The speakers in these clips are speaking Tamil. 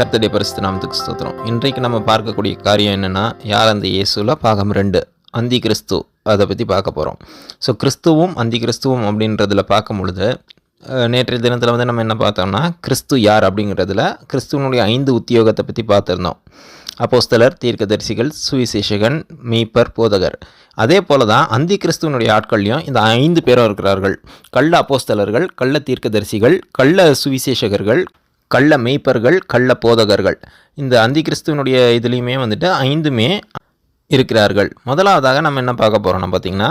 கர்த்தடைய பரிசுத்த நாமத்துக்கு ஸ்தோத்திரம். இன்றைக்கு நம்ம பார்க்கக்கூடிய காரியம் என்னென்னா யார் அந்த இயேசுல? பாகம் ரெண்டு அந்தி கிறிஸ்து அதை பற்றி பார்க்க போகிறோம் ஸோ கிறிஸ்துவும் அந்தி கிறிஸ்துவும் அப்படின்றதில் பார்க்கும் பொழுது நேற்றைய தினத்தில் வந்து நம்ம என்ன பார்த்தோம்னா கிறிஸ்து யார் அப்படிங்கிறதுல கிறிஸ்துவனுடைய ஐந்து உத்தியோகத்தை பற்றி பார்த்துருந்தோம். அப்போஸ்தலர் தீர்க்கதரிசிகள் சுவிசேஷகன் மீப்பர் போதகர். அதே போல தான் அந்தி கிறிஸ்துவனுடைய ஆட்கள்லையும் இந்த ஐந்து பேரும் இருக்கிறார்கள். கள்ள அப்போஸ்தலர்கள் கள்ள தீர்க்கதரிசிகள் கள்ள சுவிசேஷகர்கள் கள்ள மேய்ப்பர்கள் கள்ள போதகர்கள். இந்த அந்தி கிறிஸ்துவனுடைய இதுலேயுமே வந்துட்டு ஐந்துமே இருக்கிறார்கள். முதலாவதாக நம்ம என்ன பார்க்க போகிறோம்னா பார்த்திங்கன்னா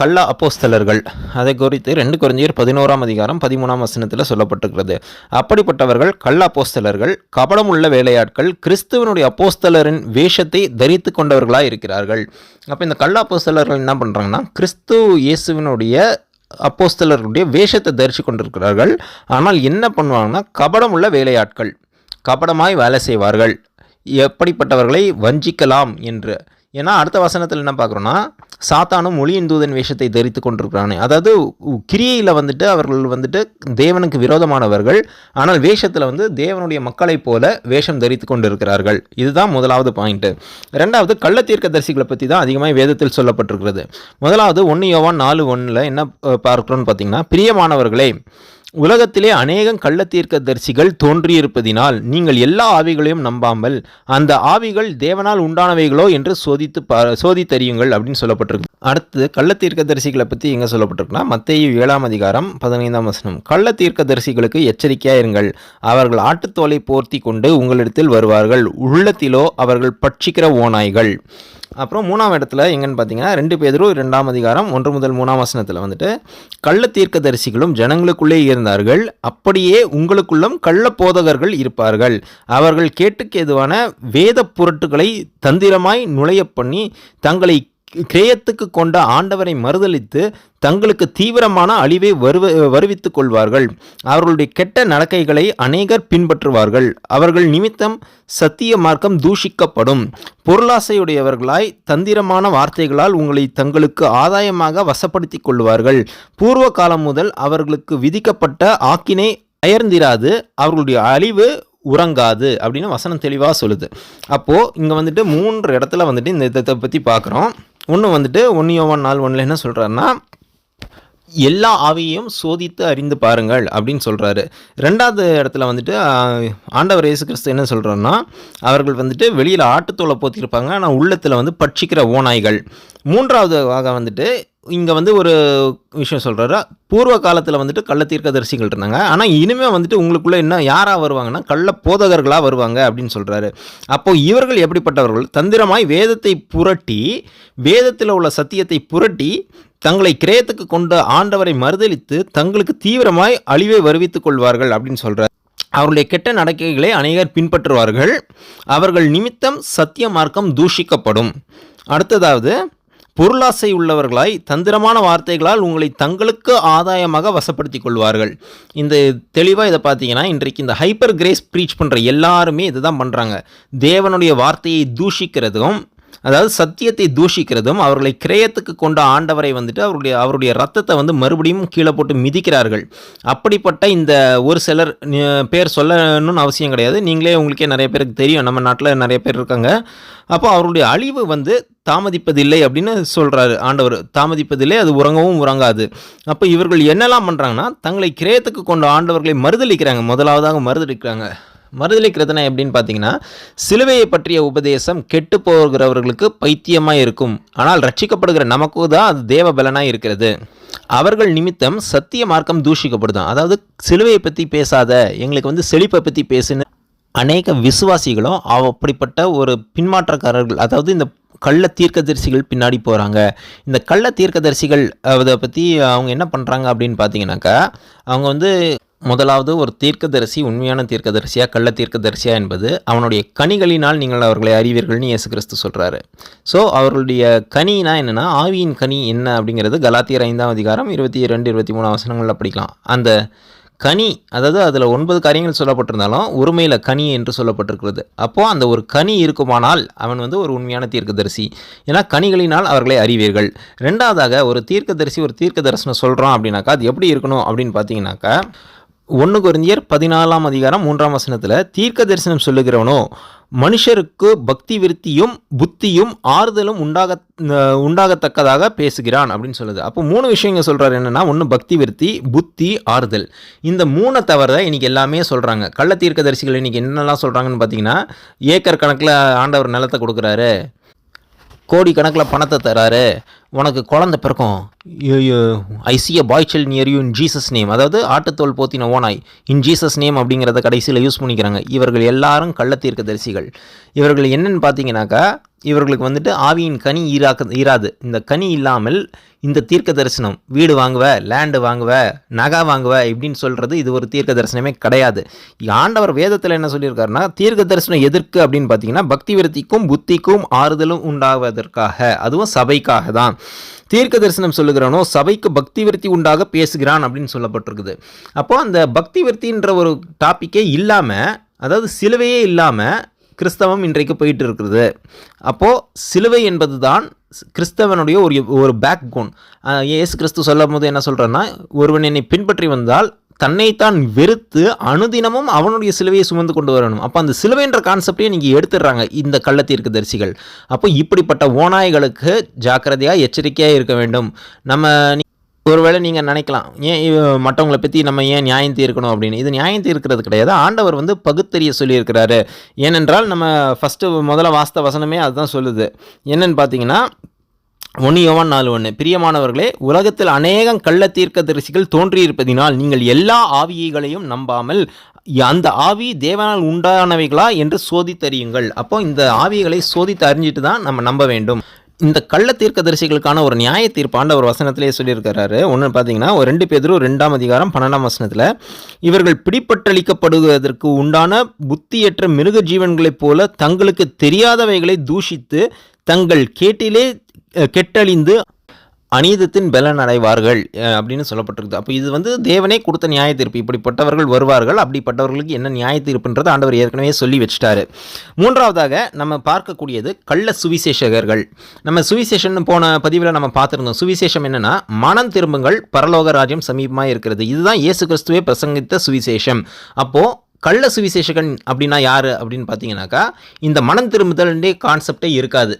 கள்ள அப்போஸ்தலர்கள். அதை குறித்து ரெண்டு குறைஞ்சியர் பதினோராம் அதிகாரம் பதிமூணாம் வசனத்தில் சொல்லப்பட்டிருக்கிறது. அப்படிப்பட்டவர்கள் கள்ள அப்போஸ்தலர்கள் கபடமுள்ள வேலையாட்கள் கிறிஸ்துவனுடைய அப்போஸ்தலரின் வேஷத்தை தரித்து கொண்டவர்களாக இருக்கிறார்கள் அப்போ இந்த கள்ள அப்போஸ்தலர்கள் என்ன பண்ணுறாங்கன்னா கிறிஸ்து இயேசுவினுடைய அப்போஸ்தலர்களுடைய வேஷத்தை தரித்து கொண்டிருக்கிறார்கள். ஆனால் என்ன பண்ணுவாங்கன்னா கபடம் உள்ள வேலையாட்கள் கபடமாய் வேலை செய்வார்கள். எப்படிப்பட்டவர்களை வஞ்சிக்கலாம் என்று ஏன்னா அடுத்த வசனத்தில் என்ன பார்க்குறோன்னா சாத்தானும் ஒளியின் தூதன் வேஷத்தை தரித்து கொண்டிருக்கிறானே. அதாவது கிரியையில் வந்துட்டு அவர்கள் வந்துட்டு தேவனுக்கு விரோதமானவர்கள் ஆனால் வேஷத்தில் வந்து தேவனுடைய மக்களைப் போல வேஷம் தரித்து கொண்டிருக்கிறார்கள். இதுதான் முதலாவது பாயிண்ட்டு ரெண்டாவது கள்ள தீர்க்கதரிசிகளை பற்றி தான் அதிகமாக வேதத்தில் சொல்லப்பட்டிருக்கிறது. முதலாவது ஒன்று யோவான் நாலு ஒன்றில் என்ன பார்க்குறோன்னு பார்த்தீங்கன்னா பிரியமானவர்களே உலகத்திலே அநேகம் கள்ளத்தீர்க்கதரிசிகள் தோன்றியிருப்பதினால் நீங்கள் எல்லா ஆவிகளையும் நம்பாமல் அந்த ஆவிகள் தேவனால் உண்டானவைகளோ என்று சோதித்து பா சோதித்தறியுங்கள் அப்படின்னு சொல்லப்பட்டிருக்கு. அடுத்து கள்ளத்தீர்க்கதரிசிகளை பற்றி எங்கே சொல்லப்பட்டிருக்குன்னா மத்திய ஏழாம் அதிகாரம் பதினைந்தாம் வசனம். கள்ளத்தீர்க்கதரிசிகளுக்கு எச்சரிக்கையாக இருங்கள். அவர்கள் ஆட்டுத்தோலை போர்த்தி கொண்டு உங்களிடத்தில் வருவார்கள். உள்ளத்திலோ அவர்கள் பட்சிக்கிற ஓநாய்கள். அப்புறம் மூணாம் இடத்துல எங்கன்னு பார்த்தீங்கன்னா ரெண்டு பேரும் ரெண்டாம் அதிகாரம் ஒன்று முதல் மூணாம் வசனத்தில் வந்துட்டு கள்ள தீர்க்கதரிசிகளும் ஜனங்களுக்குள்ளே இருந்தார்கள் அப்படியே உங்களுக்குள்ளும் கள்ள போதகர்கள் இருப்பார்கள். அவர்கள் கேட்டுக்கு எதுவான வேத புரட்டுகளை தந்திரமாய் நுழைய பண்ணி தங்களை கிரேயத்துக்கு கொண்ட ஆண்டவரை மறுதலித்து தங்களுக்கு தீவிரமான அழிவை வருவ வருவித்துக் கொள்வார்கள். அவர்களுடைய கெட்ட நடக்கைகளை அநேகர் பின்பற்றுவார்கள். அவர்கள் நிமித்தம் சத்திய மார்க்கம் தூஷிக்கப்படும். பொருளாசையுடையவர்களாய் தந்திரமான வார்த்தைகளால் உங்களை தங்களுக்கு ஆதாயமாக வசப்படுத்திக் கொள்வார்கள். பூர்வ காலம் முதல் அவர்களுக்கு விதிக்கப்பட்ட ஆக்கினை அயர்ந்திராது அவர்களுடைய அழிவு உறங்காது அப்படின்னு வசனம் தெளிவாக சொல்லுது. அப்போது இங்கே வந்துட்டு மூன்று இடத்துல வந்துட்டு இந்த இதை பற்றி பார்க்குறோம். ஒன்று வந்துட்டு ஒன்று யோவான் நாள் ஒன்றில் என்ன சொல்கிறாருன்னா எல்லா ஆவியையும் சோதித்து அறிந்து பாருங்கள் அப்படின்னு சொல்கிறாரு ரெண்டாவது இடத்துல வந்துட்டு ஆண்டவர் இயேசு கிறிஸ்து என்ன சொல்கிறாருன்னா அவர்கள் வந்துட்டு வெளியில் ஆட்டுத்தோலை போத்திருப்பாங்க ஆனால் உள்ளத்தில் வந்து பட்சிக்கிற ஓநாய்கள். மூன்றாவது ஆக வந்துட்டு இங்கே வந்து ஒரு விஷயம் சொல்கிறாரு பூர்வ காலத்தில் வந்துட்டு கள்ள தீர்க்கதரிசிகள் இருந்தாங்க. ஆனால் இனிமேல் வந்துட்டு உங்களுக்குள்ளே என்ன யாராக வருவாங்கன்னா கள்ள போதகர்களாக வருவாங்க அப்படின்னு சொல்கிறாரு அப்போது இவர்கள் எப்படிப்பட்டவர்கள்? தந்திரமாய் வேதத்தை புரட்டி வேதத்தில் உள்ள சத்தியத்தை புரட்டி தங்களை கிரேயத்துக்கு கொண்ட ஆண்டவரை மறுதளித்து தங்களுக்கு தீவிரமாய் அழிவை வருவித்துக் கொள்வார்கள் அப்படின்னு சொல்கிறார் அவருடைய கெட்ட நடக்கைகளை அநேகர் பின்பற்றுவார்கள். அவர்கள் நிமித்தம் சத்திய மார்க்கம் தூஷிக்கப்படும். அடுத்ததாவது பொருளாசை உள்ளவர்களாய் தந்திரமான வார்த்தைகளால் உங்களை தங்களுக்கு ஆதாயமாக வசப்படுத்தி கொள்வார்கள். இந்த தெளிவாக இதை பார்த்தீங்கன்னா இன்றைக்கு இந்த ஹைப்பர் கிரேஸ் ப்ரீச் பண்ணுற எல்லாருமே இதுதான் பண்ணுறாங்க தேவனுடைய வார்த்தையை தூஷிக்கிறதும் அதாவது சத்தியத்தை தூஷிக்கிறதும் அவர்களை கிரயத்துக்கு கொண்ட ஆண்டவரை வந்துட்டு அவருடைய அவருடைய ரத்தத்தை வந்து மறுபடியும் கீழே போட்டு மிதிக்கிறார்கள். அப்படிப்பட்ட இந்த ஒரு சிலர் பேர் சொல்லணும்னு அவசியம் கிடையாது. நீங்களே உங்களுக்கே நிறைய பேருக்கு தெரியும். நம்ம நாட்டில் நிறைய பேர் இருக்காங்க. அப்போ அவருடைய அழிவு வந்து தாமதிப்பதில்லை அப்படின்னு சொல்கிறாரு ஆண்டவர். தாமதிப்பதில்லை அது உறங்கவும் உறங்காது. அப்போ இவர்கள் என்னெல்லாம் பண்ணுறாங்கன்னா தங்களை கிரயத்துக்கு கொண்ட ஆண்டவர்களை மறுதளிக்கிறாங்க முதலாவதாக மறுதளிக்கிறாங்க மறுதளிக்கிறதுனா எப்படின்னு பார்த்தீங்கன்னா சிலுவையை பற்றிய உபதேசம் கெட்டு போகிறவர்களுக்கு பைத்தியமாக இருக்கும். ஆனால் ரட்சிக்கப்படுகிற நமக்கு தான் அது தேவ பலனாக இருக்கிறது. அவர்கள் நிமித்தம் சத்திய மார்க்கம் தூஷிக்கப்படுதான். அதாவது சிலுவையை பற்றி பேசாத எங்களுக்கு வந்து செழிப்பை பற்றி பேசுன்னு அநேக விசுவாசிகளும் அப்படிப்பட்ட ஒரு பின்மாற்றக்காரர்கள் அதாவது இந்த கள்ள தீர்க்கதரிசிகள் பின்னாடி போகிறாங்க இந்த கள்ள தீர்க்கதரிசிகள் அதை பற்றி அவங்க என்ன பண்ணுறாங்க அப்படின்னு பார்த்தீங்கன்னாக்கா அவங்க வந்து முதலாவது ஒரு தீர்க்கதரிசி உண்மையான தீர்க்கதரிசியா கள்ள தீர்க்கதரிசியா என்பது அவனுடைய கனிகளினால் நீங்கள் அவர்களை அறிவீர்கள்னு இயேசு கிறிஸ்து சொல்கிறாரு ஸோ அவர்களுடைய கனினா என்னென்னா ஆவியின் கனி என்ன அப்படிங்கிறது கலாத்தியர் ஐந்தாம் அதிகாரம் இருபத்தி ரெண்டு இருபத்தி மூணு அவசரங்களில் படிக்கலாம். அந்த கனி அதாவது அதில் ஒன்பது காரியங்கள் சொல்லப்பட்டிருந்தாலும் ஒருமையில் கனி என்று சொல்லப்பட்டிருக்கிறது. அப்போது அந்த ஒரு கனி இருக்குமானால் அவன் வந்து ஒரு உண்மையான தீர்க்கதரிசி. ஏன்னா கனிகளினால் அவர்களை அறிவீர்கள். ரெண்டாவதாக ஒரு தீர்க்கதரிசி ஒரு தீர்க்க தரிசனம் சொல்கிறான் அப்படின்னாக்கா அது எப்படி இருக்கணும் அப்படின்னு பார்த்தீங்கன்னாக்கா ஒன்று குருந்தியர் பதினாலாம் அதிகாரம் மூன்றாம் வசனத்தில் தீர்க்க தரிசனம் சொல்லுகிறவனோ மனுஷருக்கு பக்தி விருத்தியும் புத்தியும் ஆறுதலும் உண்டாக உண்டாகத்தக்கதாக பேசுகிறான் அப்படின்னு சொல்லுது. அப்போ மூணு விஷயங்கள் சொல்கிறார் என்னென்னா ஒன்று பக்தி விருத்தி புத்தி ஆறுதல். இந்த மூணை தவிர இன்றைக்கி எல்லாமே சொல்கிறாங்க கள்ள தீர்க்கதரிசிகள் இன்றைக்கி என்னெல்லாம் சொல்கிறாங்கன்னு பார்த்தீங்கன்னா ஏக்கர் கணக்கில் ஆண்டவர் நிலத்தை கொடுக்குறாரு. கோடி கணக்கில் பணத்தை தராரு. உனக்கு குழந்தை பிறக்கும். I see a boy sell near you in Jesus name அதாவது ஆட்டுத்தோல் போத்தின ஓனாய் இன் ஜீசஸ் நேம் அப்படிங்கிறத கடைசியில் யூஸ் பண்ணிக்கிறாங்க. இவர்கள் எல்லாரும் கள்ளத்தீர்க்க தரிசிகள். இவர்கள் என்னன்னு பார்த்தீங்கன்னாக்கா இவர்களுக்கு வந்துட்டு ஆவியின் கனி ஈராக்க ஈராது. இந்த கனி இல்லாமல் இந்த தீர்க்க தரிசனம் வீடு வாங்குவ லேண்டு வாங்குவ நகை வாங்குவ இப்படின்னு சொல்கிறது இது ஒரு தீர்க்க தரிசனமே கிடையாது. ஆண்டவர் வேதத்தில் என்ன சொல்லியிருக்காருன்னா தீர்க்க தரிசனம் எதற்கு அப்படின்னு பார்த்தீங்கன்னா பக்தி விருத்திக்கும் புத்திக்கும் ஆறுதலும் உண்டாவதற்காக. அதுவும் சபைக்காக தான். தீர்க்க தரிசனம் சொல்லுகிறானோ சபைக்கு பக்தி விருத்தி உண்டாக பேசுகிறான் அப்படின்னு சொல்லப்பட்டிருக்குது. அப்போது அந்த பக்தி விருத்தின்ற ஒரு டாப்பிக்கே இல்லாமல் அதாவது சிலுவையே இல்லாமல் கிறிஸ்தவம் இன்றைக்கு போயிட்டு இருக்கிறது அப்போது சிலுவை என்பது தான் கிறிஸ்தவனுடைய ஒரு ஒரு பேக் போன் இயேசு கிறிஸ்து சொல்லும் போது என்ன சொல்கிறேன்னா ஒருவன் என்னை பின்பற்றி வந்தால் தன்னைத்தான் வெறுத்து அனுதினமும் அவனுடைய சிலுவையை சுமந்து கொண்டு வரணும். அப்போ அந்த சிலுவைன்ற கான்செப்டையே நீங்கள் எடுத்துடுறாங்க. இந்த கள்ளத்தீர்க்கு தரிசிகள். அப்போ இப்படிப்பட்ட ஓநாய்களுக்கு ஜாக்கிரதையாக எச்சரிக்கையாக இருக்க வேண்டும். நம்ம நீ- ஒருவேளை நீங்கள் நினைக்கலாம். ஏன் மற்றவங்களை பற்றி நம்ம ஏன் நியாயம் தீர்க்கணும் அப்படின்னு. இது நியாயம் தீர்க்கிறது கிடையாது. ஆண்டவர் வந்து பகுத்தறிய சொல்லியிருக்கிறாரு. ஏனென்றால் நம்ம ஃபஸ்ட்டு முதல்ல வாஸ்த வசனமே அதுதான் சொல்லுது. என்னென்னு பார்த்தீங்கன்னா ஒன்று யோவான் நாலு ஒன்று பிரியமானவர்களே உலகத்தில் அநேகம் கள்ள தீர்க்க தரிசிகள் தோன்றியிருப்பதினால் நீங்கள் எல்லா ஆவியைகளையும் நம்பாமல் அந்த ஆவி தேவனால் உண்டானவைகளா? என்று சோதித்தறியுங்கள். அப்போ இந்த ஆவிகளை சோதித்து அறிஞ்சிட்டு தான் நம்ம நம்ப வேண்டும். இந்த கள்ள தீர்க்கதரிசிகளுக்கான ஒரு நியாய தீர்ப்பாண்ட ஒரு வசனத்திலே சொல்லியிருக்கிறாரு. ஒன்று பார்த்தீங்கன்னா ஒரு ரெண்டு பேரும் ரெண்டாம் அதிகாரம் பன்னெண்டாம் வசனத்தில் இவர்கள் பிடிப்பட்டளிக்கப்படுவதற்கு உண்டான புத்தியற்ற மிருக ஜீவன்களைப் போல தங்களுக்கு தெரியாதவைகளை தூஷித்து தங்கள் கேட்டிலே கெட்டழிந்து அநீதத்தின் பலன் அடைவார்கள் அப்படின்னு சொல்லப்பட்டிருக்குது. அப்போ இது வந்து தேவனே கொடுத்த நியாய தீர்ப்பு இப்படிப்பட்டவர்கள் வருவார்கள் அப்படிப்பட்டவர்களுக்கு என்ன நியாய தீர்ப்புன்றது ஆண்டவர் ஏற்கனவே சொல்லி வச்சிட்டாரு. மூன்றாவதாக நம்ம பார்க்கக்கூடியது கள்ள சுவிசேஷகர்கள். நம்ம சுவிசேஷன் போன பதிவில் நம்ம பார்த்துருந்தோம். சுவிசேஷம் என்னென்னா மனம் திரும்புங்கள் பரலோக ராஜ்யம் சமீபமாக இருக்கிறது. இதுதான் இயேசு கிறிஸ்துவே பிரசங்கித்த சுவிசேஷம். அப்போது கள்ள சுவிசேஷகன் அப்படின்னா யார் அப்படின்னு பார்த்தீங்கன்னாக்கா இந்த மனம் திரும்புதல்ன்றே கான்செப்டே இருக்காது.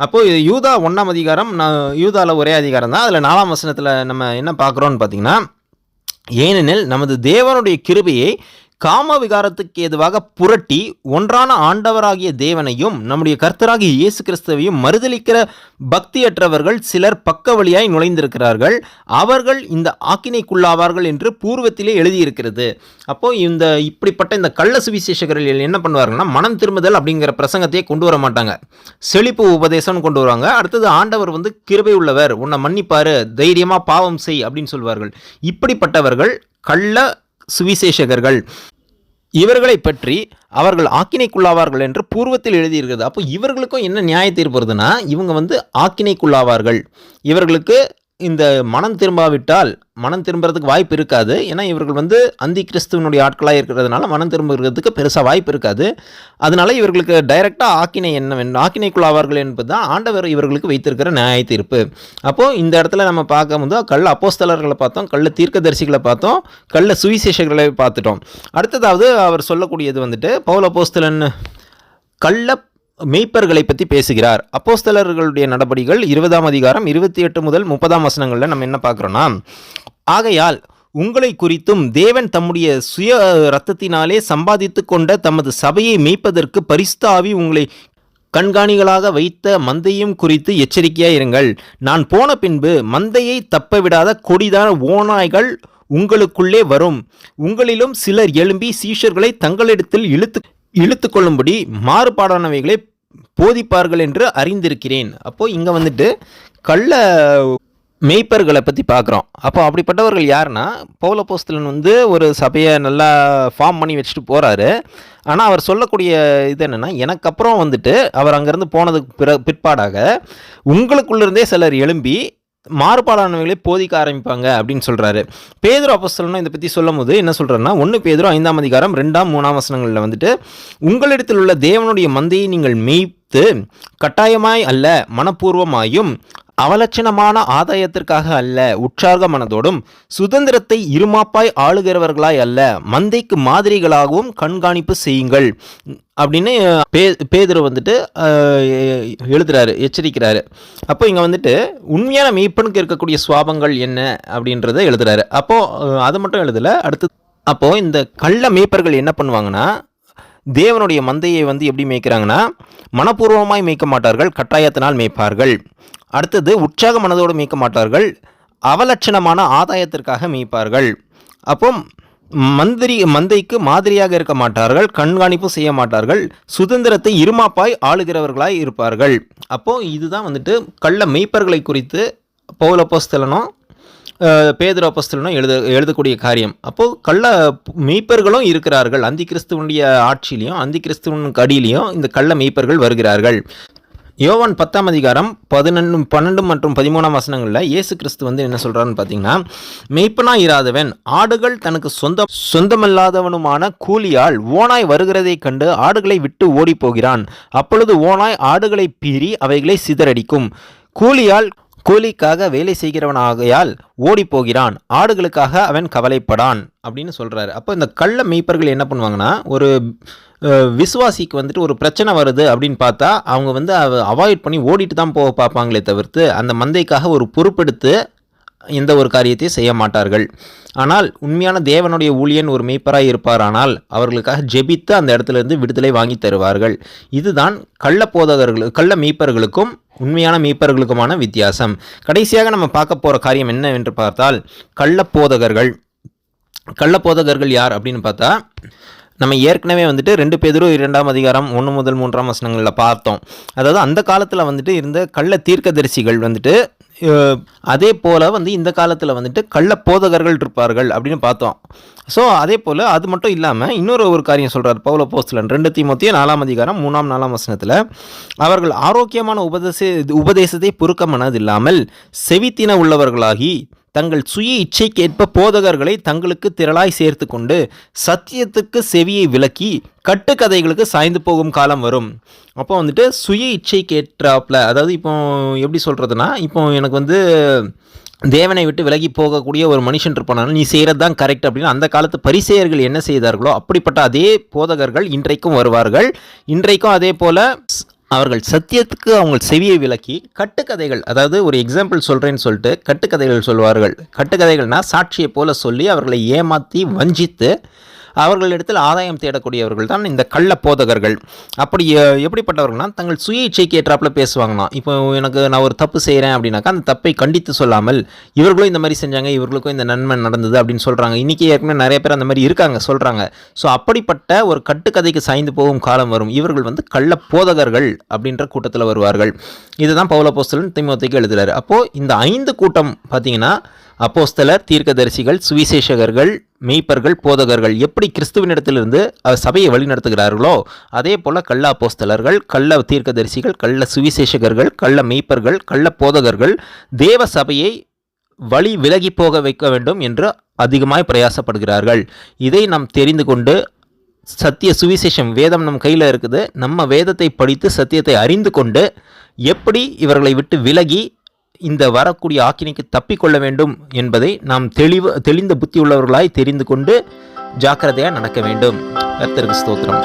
அப்போது யூதா ஒன்றாம் அதிகாரம் நான் யூதாவில் ஒரே அதிகாரம் தான். அதில் நாலாம் வசனத்தில் நம்ம என்ன பார்க்குறோன்னு பார்த்தீங்கன்னா ஏனெனில் நமது தேவனுடைய கிருபையை காம விகாரத்துக்கு ஏதுவாக புரட்டி ஒன்றான ஆண்டவராகிய தேவனையும் நம்முடைய கர்த்தராகிய இயேசு கிறிஸ்துவையும் மறுதளிக்கிற பக்தியற்றவர்கள் சிலர் பக்க வழியாய் நுழைந்திருக்கிறார்கள். அவர்கள் இந்த ஆக்கினைக்குள்ளாவார்கள் என்று பூர்வத்திலே எழுதியிருக்கிறது. அப்போ இந்த இப்படிப்பட்ட இந்த கள்ள சுவிசேஷகர்கள் என்ன பண்ணுவாங்கன்னா மனம் திரும்புதல் அப்படிங்கிற பிரசங்கத்தையே கொண்டு வர மாட்டாங்க. செழிப்பு உபதேசம்னு கொண்டு வருவாங்க. அடுத்தது ஆண்டவர் வந்து கிருபை உள்ளவர் உன்னை மன்னிப்பாரு தைரியமா பாவம் செய் அப்படின்னு சொல்வார்கள். இப்படிப்பட்டவர்கள் கள்ள சுவிசேஷகர்கள். இவர்களை பற்றி அவர்கள் ஆக்கினைக்குள்ளாவார்கள் என்று பூர்வத்தில் எழுதியிருக்கிறது. அப்போ இவர்களுக்கும் என்ன நியாய தீர்ப்பு வருதுன்னா இவங்க வந்து ஆக்கினைக்குள்ளாவார்கள். இவர்களுக்கு இந்த மனம் திரும்பாவிட்டால் மனம் திரும்புறதுக்கு வாய்ப்பு இருக்காது. ஏன்னா இவர்கள் வந்து அந்தி கிறிஸ்துவனுடைய ஆட்களாக இருக்கிறதுனால மனம் திரும்புறதுக்கு பெருசாக வாய்ப்பு இருக்காது. அதனால இவர்களுக்கு டைரெக்டாக ஆக்கினை என்ன ஆக்கினைக்குள்ளாவார்கள் என்பது தான் ஆண்டவர் இவர்களுக்கு வைத்திருக்கிற நியாய தீர்ப்பு. அப்போது இந்த இடத்துல நம்ம பார்க்கும்போது கள்ள அப்போஸ்தலர்களை பார்த்தோம் கள்ள தீர்க்கதரிசிகளை பார்த்தோம் கள்ள சுவிசேஷர்களை பார்த்துட்டோம். அடுத்ததாவது அவர் சொல்லக்கூடியது வந்துட்டு பௌல அப்போஸ்தலன் கள்ள மெய்ப்பர்களை பற்றி பேசுகிறார். அப்போஸ்தலர்களுடைய நடபடிகள் இருபதாம் அதிகாரம் இருபத்தி எட்டு முதல் முப்பதாம் வசனங்களில் நம்ம என்ன பார்க்குறோன்னா ஆகையால் உங்களை குறித்தும் தேவன் தம்முடைய சுய இரத்தத்தினாலே சம்பாதித்து கொண்ட தமது சபையை மெய்ப்பதற்கு பரிஸ்தாவி உங்களை கண்காணிகளாக வைத்த மந்தையும் குறித்து எச்சரிக்கையாக இருங்கள். நான் போன பின்பு மந்தையை தப்ப விடாத கொடிதான ஓநாய்கள் உங்களுக்குள்ளே வரும். உங்களிலும் சிலர் எழும்பி சீஷர்களை தங்களிடத்தில் இழுத்து இழுத்து கொள்ளும்படி மாறுபாடானவைகளை போதிப்பார்கள் என்று அறிந்திருக்கிறேன். அப்போது இங்கே வந்துட்டு கள்ள மெய்ப்பர்களை பற்றி பார்க்குறோம் அப்போ அப்படிப்பட்டவர்கள் யாருன்னா பௌலபோஸ்தலன் வந்து ஒரு சபையை நல்லா ஃபார்ம் பண்ணி வச்சுட்டு போகிறாரு ஆனால் அவர் சொல்லக்கூடிய இது என்னென்னா எனக்கு அப்புறம் வந்துட்டு அவர் அங்கேருந்து போனதுக்கு பிற பிற்பாடாக உங்களுக்குள்ளேருந்தே சிலர் எழும்பி மாறுபாடானவர்களே போதிக்க ஆரம்பிப்பாங்க அப்படின்னு சொல்கிறாரு பேதுரு அப்போஸ்தலனும் இதை பற்றி சொல்லும் போது என்ன சொல்கிறேன்னா ஒன்று பேதுரு ஐந்தாம் அதிகாரம் ரெண்டாம் மூணாம் வசனங்களில் வந்துட்டு உங்களிடத்தில் உள்ள தேவனுடைய மந்தையை நீங்கள் மெய்த்து கட்டாயமாய் அல்ல மனப்பூர்வமாயும் அவலட்சணமான ஆதாயத்திற்காக அல்ல உற்சாக மனதோடும் சுதந்திரத்தை இருமாப்பாய் ஆளுகிறவர்களாய் அல்ல மந்தைக்கு மாதிரிகளாகவும் கண்காணிப்பு செய்யுங்கள். அப்படின்னு பே பேதர் வந்துட்டு எழுதுறாரு எச்சரிக்கிறாரு. அப்போ இங்கே வந்துட்டு உண்மையான மெய்ப்பனுக்கு இருக்கக்கூடிய சுவாபங்கள் என்ன அப்படின்றத எழுதுறாரு. அப்போது அது மட்டும் எழுதலை அடுத்து அப்போது இந்த கள்ள மேய்ப்பர்கள் என்ன பண்ணுவாங்கன்னா தேவனுடைய மந்தையை வந்து எப்படி மேய்க்கிறாங்கன்னா மனப்பூர்வமாய் மேய்க்க மாட்டார்கள் கட்டாயத்தினால் மேய்ப்பார்கள். அடுத்தது உற்சாக மனதோடு மீக்க மாட்டார்கள். அவலட்சணமான ஆதாயத்திற்காக மேய்ப்பார்கள் அப்போ மந்திரி மந்தைக்கு மாதிரியாக இருக்க மாட்டார்கள் கண்காணிப்பு செய்ய மாட்டார்கள் சுதந்திரத்தை இருமாப்பாய் ஆளுகிறவர்களாய் இருப்பார்கள். அப்போது இதுதான் வந்துட்டு கள்ள மெய்ப்பர்களை குறித்து பௌலப்போஸ்தலனும் பேதுரு எழுத எழுதக்கூடிய காரியம். அப்போது கள்ள மெய்ப்பர்களும் இருக்கிறார்கள். அந்தி கிறிஸ்துவனுடைய ஆட்சியிலையும் அந்தி கிறிஸ்துவனுக்கு அடியிலையும் இந்த கள்ள மெய்ப்பர்கள் வருகிறார்கள். யோவான் பத்தாம் அதிகாரம் பதினொன்று பன்னெண்டு மற்றும் பதிமூணாம் வசனங்களில் இயேசு கிறிஸ்து வந்து என்ன சொல்கிறான்னு பார்த்தீங்கன்னா மெய்ப்பனா இராதவன் ஆடுகள் தனக்கு சொந்த சொந்தமல்லாதவனுமான கூலியால் ஓனாய் வருகிறதைக் கண்டு ஆடுகளை விட்டு ஓடிப் போகிறான் அப்பொழுது ஓனாய் ஆடுகளை பீறி அவைகளை சிதறடிக்கும். கூலியால் கூலிக்காக வேலை செய்கிறவனாகையால் ஓடி போகிறான் ஆடுகளுக்காக அவன் கவலைப்படான் அப்படின்னு சொல்கிறாரு அப்போ இந்த கள்ள மெய்ப்பர்கள் என்ன பண்ணுவாங்கன்னா ஒரு விசுவாசிக்கு வந்துட்டு ஒரு பிரச்சனை வருது அப்படின்னு பார்த்தா அவங்க வந்து அவாய்ட் பண்ணி ஓடிட்டு தான் போக பார்ப்பாங்களே தவிர்த்து அந்த மந்தைக்காக ஒரு பொறுப்பெடுத்து எந்த ஒரு காரியத்தையும் செய்ய மாட்டார்கள். ஆனால் உண்மையான தேவனுடைய ஊழியன் ஒரு மெய்ப்பராய் இருப்பாரானால் அவர்களுக்காக ஜெபித்து அந்த இடத்துல இருந்து விடுதலை வாங்கி தருவார்கள். இதுதான் கள்ள போதகர்கள் கள்ள மீப்பர்களுக்கும் உண்மையான மீப்பர்களுக்குமான வித்தியாசம். கடைசியாக நம்ம பார்க்க போகிற காரியம் என்னவென்று பார்த்தால் கள்ள போதகர்கள். கள்ள போதகர்கள் யார் அப்படின்னு பார்த்தா நம்ம ஏற்கனவே வந்துட்டு ரெண்டு பேரும் இரண்டாம் அதிகாரம் ஒன்று முதல் மூன்றாம் வசனங்களில் பார்த்தோம். அதாவது அந்த காலத்தில் வந்துட்டு இருந்த கள்ள தீர்க்கதரிசிகள் வந்துட்டு அதே போல் வந்து இந்த காலத்தில் வந்துட்டு கள்ள போதகர்கள் இருப்பார்கள் அப்படின்னு பார்த்தோம். ஸோ அதே போல் அது மட்டும் இல்லாமல் இன்னொரு ஒரு காரியம் சொல்கிறார் பவுல போஸ்டலன். ரெண்டு தீமத்திய நாலாம் அதிகாரம் மூணாம் நாலாம் வசனத்தில் அவர்கள் ஆரோக்கியமான உபதேச உபதேசத்தை பொறுக்க மனதில்லாமல் செவித்தின உள்ளவர்களாகி தங்கள் சுய இச்சைக்கேற்ப போதகர்களை தங்களுக்கு திரளாய் சேர்த்து கொண்டு சத்தியத்துக்கு செவியை விலக்கி கட்டுக்கதைகளுக்கு சாய்ந்து போகும் காலம் வரும். அப்போ வந்துட்டு சுய இச்சைக்கேற்றாப்பில் அதாவது இப்போ எப்படி சொல்கிறதுனா இப்போ எனக்கு வந்து தேவனை விட்டு விலகி போகக்கூடிய ஒரு மனுஷன் இருப்பானாலும் நீ செய்கிறது தான் கரெக்ட் அப்படின்னு அந்த காலத்து பரிசெயர்கள் என்ன செய்தார்களோ அப்படிப்பட்ட அதே போதகர்கள் இன்றைக்கும் வருவார்கள். இன்றைக்கும் அதே போல் அவர்கள் சத்தியத்துக்கு அவங்க செவியை விலக்கி கட்டுக்கதைகள் அதாவது ஒரு எக்ஸாம்பிள் சொல்கிறேன்னு சொல்லிட்டு கட்டுக்கதைகள் சொல்வார்கள். கட்டுக்கதைகள்னா சாட்சியை போல சொல்லி அவர்களை ஏமாற்றி வஞ்சித்து அவர்களிடத்தில் ஆதாயம் தேடக்கூடியவர்கள் தான் இந்த கள்ள போதகர்கள். அப்படி எப்படிப்பட்டவர்கள்னா தங்கள் சுய இச்சைக்கு ஏற்றாப்பில் பேசுவாங்கண்ணா. இப்போ எனக்கு நான் ஒரு தப்பு செய்கிறேன் அப்படின்னாக்கா அந்த தப்பை கண்டித்து சொல்லாமல் இவர்களும் இந்த மாதிரி செஞ்சாங்க இவர்களுக்கும் இந்த நன்மை நடந்தது அப்படின்னு சொல்கிறாங்க இன்றைக்கி ஏற்கனவே நிறைய பேர் அந்த மாதிரி இருக்காங்க சொல்கிறாங்க ஸோ அப்படிப்பட்ட ஒரு கட்டுக்கதைக்கு சாய்ந்து போகும் காலம் வரும். இவர்கள் வந்து கள்ள போதகர்கள் அப்படின்ற கூட்டத்தில் வருவார்கள். இதுதான் பௌலப்போஸ்தலன் திமுகத்துக்கு எழுதுகிறார் அப்போது இந்த ஐந்து கூட்டம் பார்த்தீங்கன்னா அப்போஸ்தலர் தீர்க்கதரிசிகள் சுவிசேஷகர்கள் மெய்ப்பர்கள் போதகர்கள் எப்படி கிறிஸ்துவனிடத்திலிருந்து சபையை வழிநடத்துகிறார்களோ அதே போல் கள்ள அப்போஸ்தலர்கள் கள்ள தீர்க்கதரிசிகள் கள்ள சுவிசேஷகர்கள் கள்ள மெய்ப்பர்கள் கள்ள போதகர்கள் தேவ சபையை வழி விலகி போக வைக்க வேண்டும் என்று அதிகமாய் பிரயாசப்படுகிறார்கள். இதை நாம் தெரிந்து கொண்டு சத்திய சுவிசேஷம் வேதம் நம் கையில் இருக்குது. நம்ம வேதத்தை படித்து சத்தியத்தை அறிந்து கொண்டு எப்படி இவர்களை விட்டு விலகி இந்த வரக்கூடிய ஆக்கினைக்கு தப்பிக்கொள்ள வேண்டும் என்பதை நாம் தெளிவு தெளிந்த புத்தி உள்ளவர்களாய் தெரிந்து கொண்டு ஜாக்கிரதையாக நடக்க வேண்டும். கர்த்தருக்கு ஸ்தோத்திரம்.